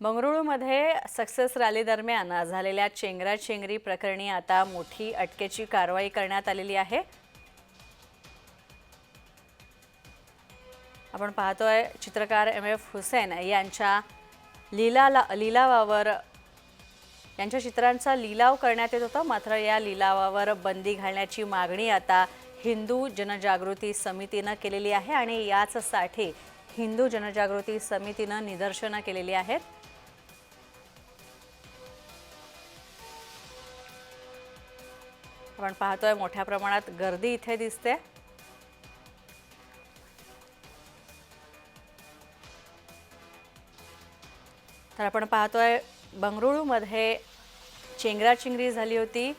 बंगळुरूमध्ये success rally दरम्यान झालेल्या चेंगराचेंगरी प्रकरणी आता मोठी अटकेची कारवाई करण्यात आलेली आहे. आपण पाहतोय चित्रकार एम एफ हुसेन यांच्या लिलाला लिलावावर यांच्या चित्रांचा लिलाव करण्यात येत होता. मात्र या लिलावावर बंदी घालण्याची मागणी आता हिंदू जनजागृती समितीनं केलेली आहे आणि याचसाठी हिंदू जनजागृती समितीनं निदर्शनं केलेली आहेत. आपण पाहतोय मोठ्या प्रमाणात गर्दी इथे दिसते. तर आपण पाहतोय बंगळुरूमध्ये चेंगराचेंगरी झाली होती.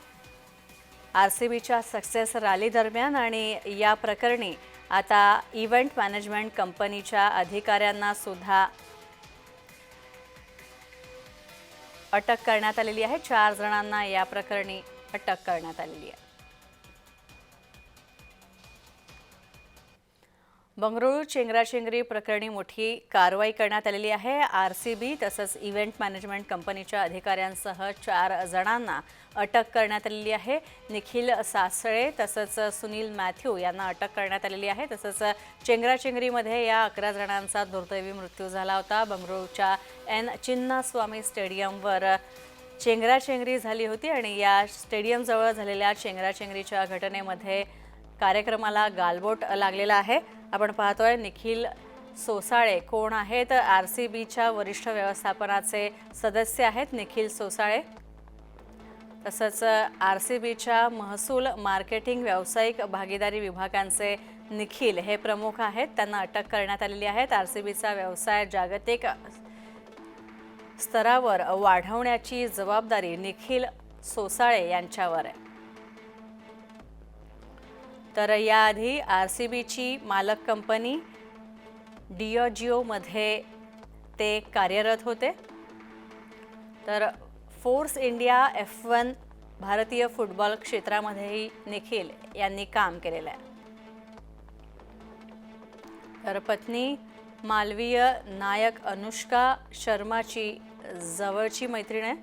आर सी बीच्या सक्सेस रॅली दरम्यान आणि या प्रकरणी आता इव्हेंट मॅनेजमेंट कंपनीच्या अधिकाऱ्यांना सुद्धा अटक करण्यात आलेली आहे. चार जणांना या प्रकरणी अटक करण्यात आलेली आहे. बंगळुरू चेंगराचेंगरी प्रकरणी मोठी कारवाई करण्यात आलेली आहे. आर सी बी तसंच इव्हेंट मॅनेजमेंट कंपनीच्या अधिकाऱ्यांसह चार जणांना अटक करण्यात आलेली आहे. निखिल सासळे तसंच सुनील मॅथ्यू यांना अटक करण्यात आलेली आहे. तसंच चेंगराचेंगरीमध्ये या अकरा जणांचा दुर्दैवी मृत्यू झाला होता. बंगळुरूच्या एन चिन्नास्वामी स्टेडियमवर चेंगराचेंगरी झाली होती आणि या स्टेडियमजवळ झालेल्या चेंगराचेंगरीच्या घटनेमध्ये कार्यक्रमाला गालबोट लागलेला आहे. आपण पाहतोय निखिल सोसाळे कोण आहेत? आर सी बीच्या वरिष्ठ व्यवस्थापनाचे सदस्य आहेत निखिल सोसाळे. तसंच आर सी बीच्या महसूल मार्केटिंग व्यावसायिक भागीदारी विभागांचे निखिल हे प्रमुख आहेत. त्यांना अटक करण्यात आलेली आहे. आर सी बीचा व्यवसाय जागतिक स्तरावर वाढवण्याची जबाबदारी निखिल सोसाळे यांच्यावर आहे. तर याआधी आर सी बीची मालक कंपनी डिओजिओमध्ये ते कार्यरत होते. तर फोर्स इंडिया एफ वन भारतीय फुटबॉल क्षेत्रामध्येही निखिल यांनी काम केलेलं आहे. तर पत्नी मालवीय नायक अनुष्का शर्माची जवळची मैत्रीण आहे.